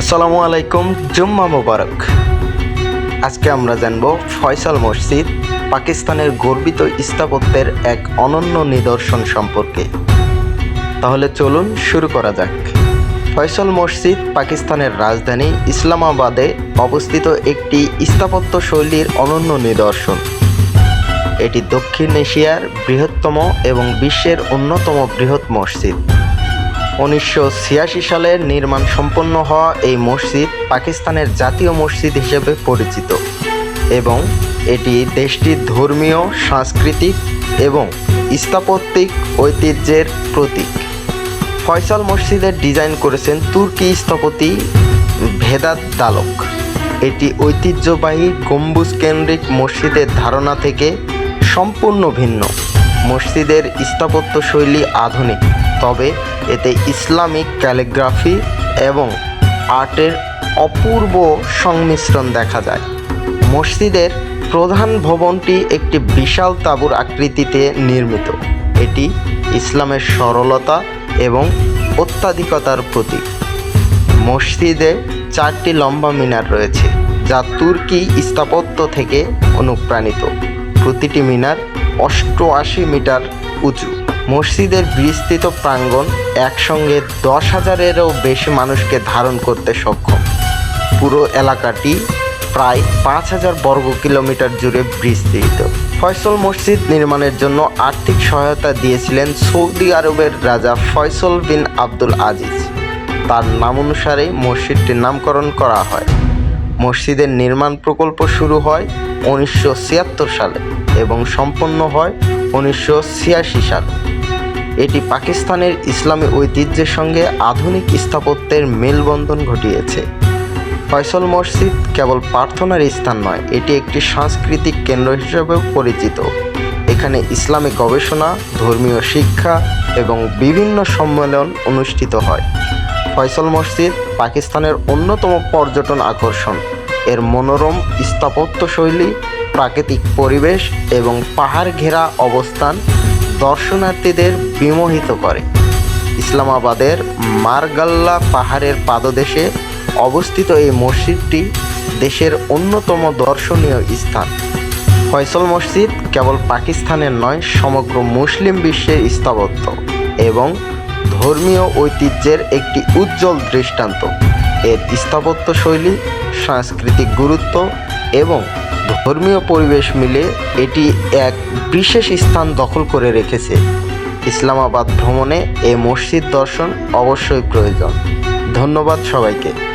আসসালামু আলাইকুম, জুম্মা মোবারক। আজকে আমরা জানব ফয়সাল মসজিদ পাকিস্তানের গর্বিত স্থাপত্যের এক অনন্য নিদর্শন সম্পর্কে। তাহলে চলুন শুরু করা যাক। ফয়সল মসজিদ পাকিস্তানের রাজধানী ইসলামাবাদে অবস্থিত একটি স্থাপত্য শৈলীর অনন্য নিদর্শন। এটি দক্ষিণ এশিয়ার বৃহত্তম এবং বিশ্বের অন্যতম বৃহৎ মসজিদ। উনিশশো ছিয়াশি সালে নির্মাণ সম্পন্ন হওয়া এই মসজিদ পাকিস্তানের জাতীয় মসজিদ হিসেবে পরিচিত এবং এটি দেশটির ধর্মীয়, সাংস্কৃতিক এবং স্থাপত্যিক ঐতিহ্যের প্রতীক। ফয়সাল মসজিদের ডিজাইন করেছেন তুর্কি স্থপতি ভেদাত দালক। এটি ঐতিহ্যবাহী গম্বুজ কেন্দ্রিক মসজিদের ধারণা থেকে সম্পূর্ণ ভিন্ন। মসজিদের স্থাপত্য শৈলী আধুনিক। তবে এতে ইসলামিক ক্যালিগ্রাফি এবং আর্টের অপূর্ব সংমিশ্রণ দেখা যায়। মসজিদের প্রধান ভবনটি একটি বিশাল তাঁবুর আকৃতিতে নির্মিত। এটি ইসলামের সরলতা এবং অত্যাধিকতার প্রতীক। মসজিদে চারটি লম্বা মিনার রয়েছে, যা তুর্কি স্থাপত্য থেকে অনুপ্রাণিত। প্রতিটি মিনার অষ্টআশি মিটার উঁচু। মসজিদের বিস্তৃত প্রাঙ্গণ একসঙ্গে দশ হাজারেরও বেশি মানুষকে ধারণ করতে সক্ষম। পুরো এলাকাটি প্রায় পাঁচ হাজার বর্গ কিলোমিটার জুড়ে বিস্তৃত। ফয়সল মসজিদ নির্মাণের জন্য আর্থিক সহায়তা দিয়েছিলেন সৌদি আরবের রাজা ফয়সল বিন আব্দুল আজিজ। তার নাম অনুসারে মসজিদটির নামকরণ করা হয়। মসজিদের নির্মাণ প্রকল্প শুরু হয় উনিশশো ছিয়াত্তর সালে এবং সম্পন্ন হয় উনিশশো সালে। এটি পাকিস্তানের ইসলামী ঐতিহ্যের সঙ্গে আধুনিক স্থাপত্যের মেলবন্ধন ঘটিয়েছে। ফয়সল মসজিদ কেবল প্রার্থনার স্থান নয়, এটি একটি সাংস্কৃতিক কেন্দ্র হিসেবেও পরিচিত। এখানে ইসলামী গবেষণা, ধর্মীয় শিক্ষা এবং বিভিন্ন সম্মেলন অনুষ্ঠিত হয়। ফয়সল মসজিদ পাকিস্তানের অন্যতম পর্যটন আকর্ষণ। এর মনোরম স্থাপত্য শৈলী প্রাকৃতিক পরিবেশ এবং পাহাড় ঘেরা অবস্থান দর্শনার্থীদের বিমোহিত করে। ইসলামাবাদের মারগাল্লা পাহাড়ের পাদদেশে অবস্থিত এই মসজিদটি দেশের অন্যতম দর্শনীয় স্থান। ফয়সল মসজিদ কেবল পাকিস্তানের নয়, সমগ্র মুসলিম বিশ্বের স্থাপত্য এবং ধর্মীয় ঐতিহ্যের একটি উজ্জ্বল দৃষ্টান্ত। এর স্থাপত্য শৈলী, সাংস্কৃতিক গুরুত্ব এবং ধর্মীয় পরিবেশ মিলে এটি এক বিশেষ স্থান দখল করে রেখেছে। ইসলামাবাদ ভ্রমণে এ মসজিদ দর্শন অবশ্যই প্রয়োজন। ধন্যবাদ সবাইকে।